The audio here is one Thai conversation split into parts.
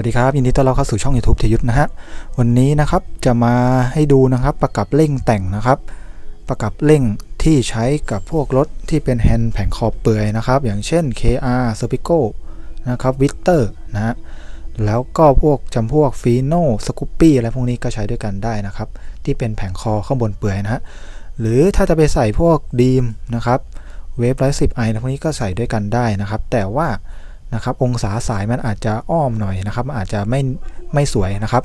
สวัสดีครับยินดีต้อนรับเข้าสู่ช่อง YouTube เทยุทธนะฮะวันนี้นะครับจะมาให้ดูนะครับประกับเร่งแต่งนะครับ ประกับเร่งที่ใช้กับพวกรถที่เป็นแฮนด์แผงคอบเปื่อยนะครับ อย่างเช่น KR s e r p i c o นะครับ v i c t o r นะฮะแล้วก็พวกจำพวก Fino s c o o p y อะไรพวกนี้ก็ใช้ด้วยกันได้นะครับ ที่เป็นแผงคอข้างบนเปื่อยนะฮะหรือถ้าจะไปใส่พวกดีมนะครับเวฟร้อยสิบไอพวกนี้ก็ใส่ด้วยกันได้นะครับ แต่ว่า นะครับ องศาสายมันอาจจะอ้อมหน่อยนะครับมันอาจจะไม่ไม่สวยนะครับ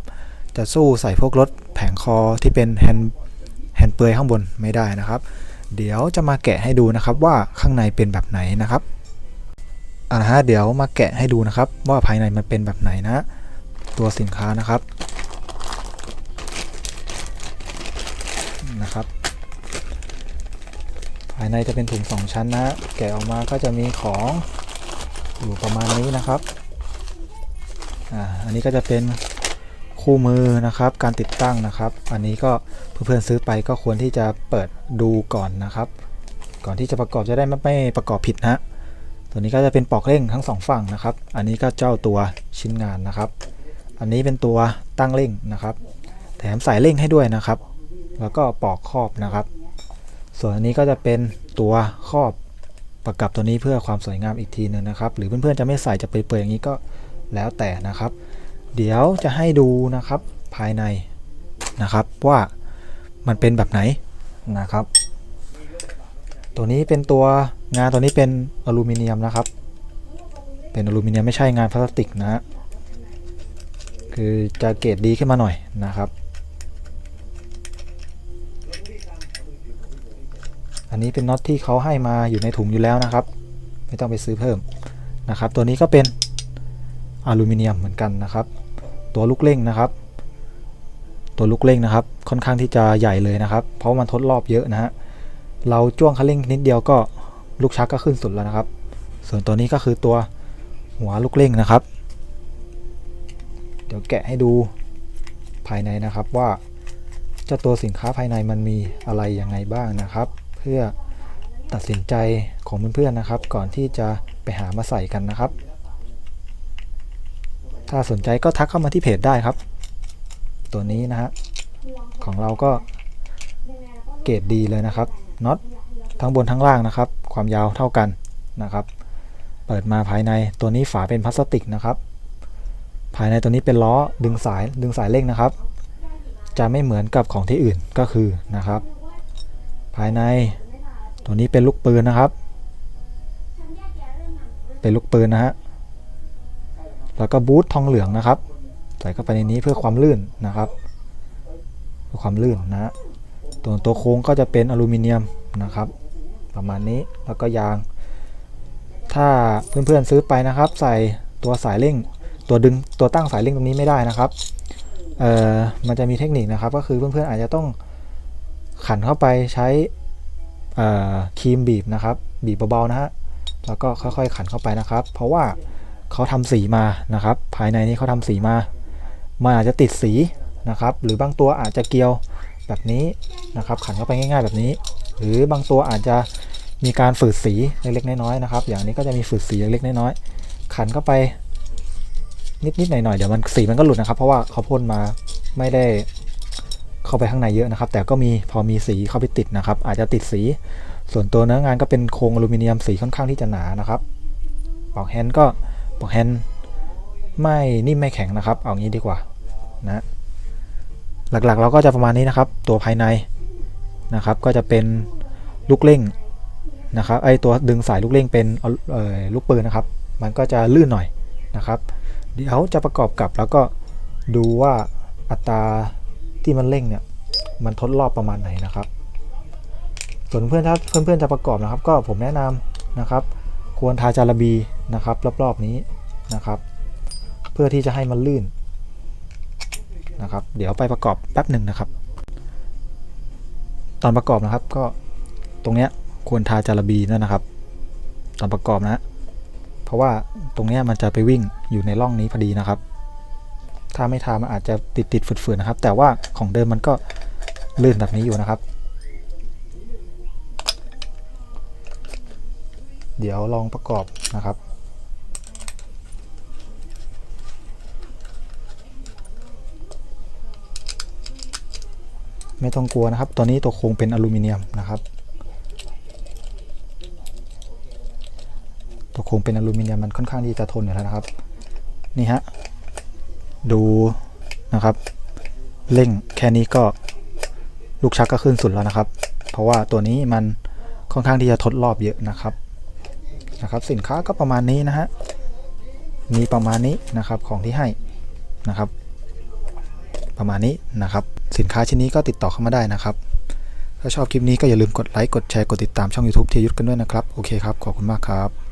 จะสู้ใส่พวกรถแผงคอที่เป็นแฮนด์แฮนด์เปลือยข้างบนไม่ได้นะครับ เดี๋ยวจะมาแกะให้ดูนะครับว่าข้างในเป็นแบบไหนนะครับอ่านะฮะเดี๋ยวมาแกะให้ดูนะครับ ว่าภายในมันเป็นแบบไหนนะ ตัวสินค้านะครับนะครับภายในจะเป็นถุงสองชั้นนะ แกะออกมาก็จะมีของ อยู่ประมาณนี้นะครับอ่าอันนี้ก็จะเป็นคู่มือนะครับ การติดตั้งนะครับ อันนี้ก็เพื่อนๆซื้อไปก็ควรที่จะเปิดดูก่อนนะครับ ก่อนที่จะประกอบจะได้ไม่ไม่ประกอบผิดนะตัวนี้ก็จะเป็นปลอกเร่งทั้งสองฝั่งนะครับ อันนี้ก็เจ้าตัวชิ้นงานนะครับ อันนี้เป็นตัวตั้งเร่งนะครับ แถมสายเร่งให้ด้วยนะครับ แล้วก็ปลอกครอบนะครับ ส่วนอันนี้ก็จะเป็นตัวครอบ ประกับตัวนี้เพื่อความสวยงามอีกทีหนึ่งนะครับ หรือเพื่อนๆจะไม่ใส่จะเปื่อยๆอย่างนี้ก็แล้วแต่นะครับ เดี๋ยวจะให้ดูนะครับภายในนะครับว่ามันเป็นแบบไหนนะครับ ตัวนี้เป็นตัวงานตัวนี้เป็นอลูมิเนียมนะครับ เป็นอลูมิเนียมไม่ใช่งานพลาสติกนะฮะคือจะเกรดดีขึ้นมาหน่อยนะครับ อันนี้เป็นน็อตที่เขาให้มาอยู่ในถุงอยู่แล้วนะครับ ไม่ต้องไปซื้อเพิ่มนะครับ ตัวนี้ก็เป็นอลูมิเนียมเหมือนกันนะครับ ตัวลูกเร่งนะครับ ตัวลูกเร่งนะครับ ค่อนข้างที่จะใหญ่เลยนะครับ เพราะมันทดรอบเยอะนะฮะเราจ้วงคันเร่งนิดเดียวก็ลูกชักก็ขึ้นสุดแล้วนะครับ ส่วนตัวนี้ก็คือตัวหัวลูกเร่งนะครับ เดี๋ยวแกะให้ดูภายในนะครับว่าเจ้าตัวสินค้าภายในมันมีอะไรยังไงบ้างนะครับ พื่อตัดสินใจของเพื่อนๆนะครับ ก่อนที่จะไปหามาใส่กันนะครับ ถ้าสนใจก็ทักเข้ามาที่เพจได้ครับ ตัวนี้นะฮะของเราก็เกรดดีเลยนะครับน็อตทั้งบนทั้งล่างนะครับ ความยาวเท่ากันนะครับ เปิดมาภายในตัวนี้ฝาเป็นพลาสติกนะครับ ภายในตัวนี้เป็นล้อดึงสายดึงสายเร่งนะครับ จะไม่เหมือนกับของที่อื่นก็คือนะครับ ภายใน ตัวนี้เป็นลูกปืนนะครับ เป็นลูกปืนนะฮะ แล้วก็บูททองเหลืองนะครับ ใส่เข้าไปในนี้เพื่อความลื่นนะครับ เพื่อความลื่นนะฮะ ตัวตัวโค้งก็จะเป็นอลูมิเนียมนะครับ ประมาณนี้ แล้วก็ยาง ถ้าเพื่อนๆซื้อไปนะครับ ใส่ตัวสายเร่ง ตัวดึง ตัวตั้งสายเร่งตรงนี้ไม่ได้นะครับ เอ่อ มันจะมีเทคนิคนะครับ ก็คือเพื่อนๆอาจจะต้อง ขันเข้าไปใช้ครีมบีบนะครับ บีบเบาๆนะฮะแล้วก็ค่อยๆขันเข้าไปนะครับ เพราะว่าเขาทำสีมานะครับ ภายในนี้เขาทำสีมามันอาจจะติดสีนะครับ หรือบางตัวอาจจะเกลียวแบบนี้นะครับ ขันเข้าไปง่าย ๆ แบบนี้ หรือบางตัวอาจจะมีการฝืดสีเล็กๆน้อยๆนะครับ อย่างนี้ก็จะมีฝืดสีเล็กๆน้อยๆขันเข้าไปนิดๆหน่อยๆเดี๋ยวมันสีมันก็หลุดนะครับ เพราะว่าเขาพ่นมาไม่ได้ เข้าไปข้างในเยอะนะครับ แต่ก็มีพอมีสีเข้าไปติดนะครับ อาจจะติดสี ส่วนตัวเนื้องานก็เป็นโครงอลูมิเนียมสีค่อนข้างที่จะหนานะครับปอกแฮนด์ก็ปอกแฮนด์ไม่นิ่มไม่แข็งนะครับ เอางี้ดีกว่านะหลักๆ เราก็จะประมาณนี้นะครับ ตัวภายในนะครับ ก็จะเป็นลูกเร่งนะครับไอตัวดึงสายลูกเร่งเป็นเออลูกปืนนะครับ มันก็จะลื่นหน่อยนะครับ เดี๋ยวจะประกอบกับแล้วก็ดูว่าอัตรา ที่มันเร่งเนี่ยมันทดรอบประมาณไหนนะครับส่วนเพื่อนถ้าเพื่อนๆจะประกอบนะครับ ก็ผมแนะนำนะครับ ควรทาจาระบีนะครับรอบๆนี้นะครับ เพื่อที่จะให้มันลื่นนะครับ เดี๋ยวไปประกอบแป๊บหนึ่งนะครับ ตอนประกอบนะครับก็ตรงเนี้ยควรทาจาระบีนั่นนะครับ ตอนประกอบนะ เพราะว่าตรงเนี้ยมันจะไปวิ่งอยู่ในร่องนี้พอดีนะครับ ถ้าไม่ทามันอาจจะติดติดฝืดๆนะครับ แต่ว่าของเดิมมันก็ลื่นแบบนี้อยู่นะครับ เดี๋ยวลองประกอบนะครับไม่ต้องกลัวนะครับ ตอนนี้ตัวโครงเป็นอลูมิเนียมนะครับ ตัวโครงเป็นอลูมิเนียมมันค่อนข้างที่จะทนอยู่แล้วนะครับ นี่ฮะ ดูนะครับเร่งแค่นี้ก็ลูกชักก็ขึ้นสุดแล้วนะครับ เพราะว่าตัวนี้มันค่อนข้างที่จะทดรอบเยอะนะครับนะครับ สินค้าก็ประมาณนี้นะฮะมีประมาณนี้นะครับของที่ให้นะครับ ประมาณนี้นะครับ สินค้าชิ้นนี้ก็ติดต่อเข้ามาได้นะครับ ถ้าชอบคลิปนี้ก็อย่าลืมกดไลค์กดแชร์กดติดตามช่อง YouTube เทียยุทธกันด้วยนะครับ โอเคครับ ขอบคุณมากครับ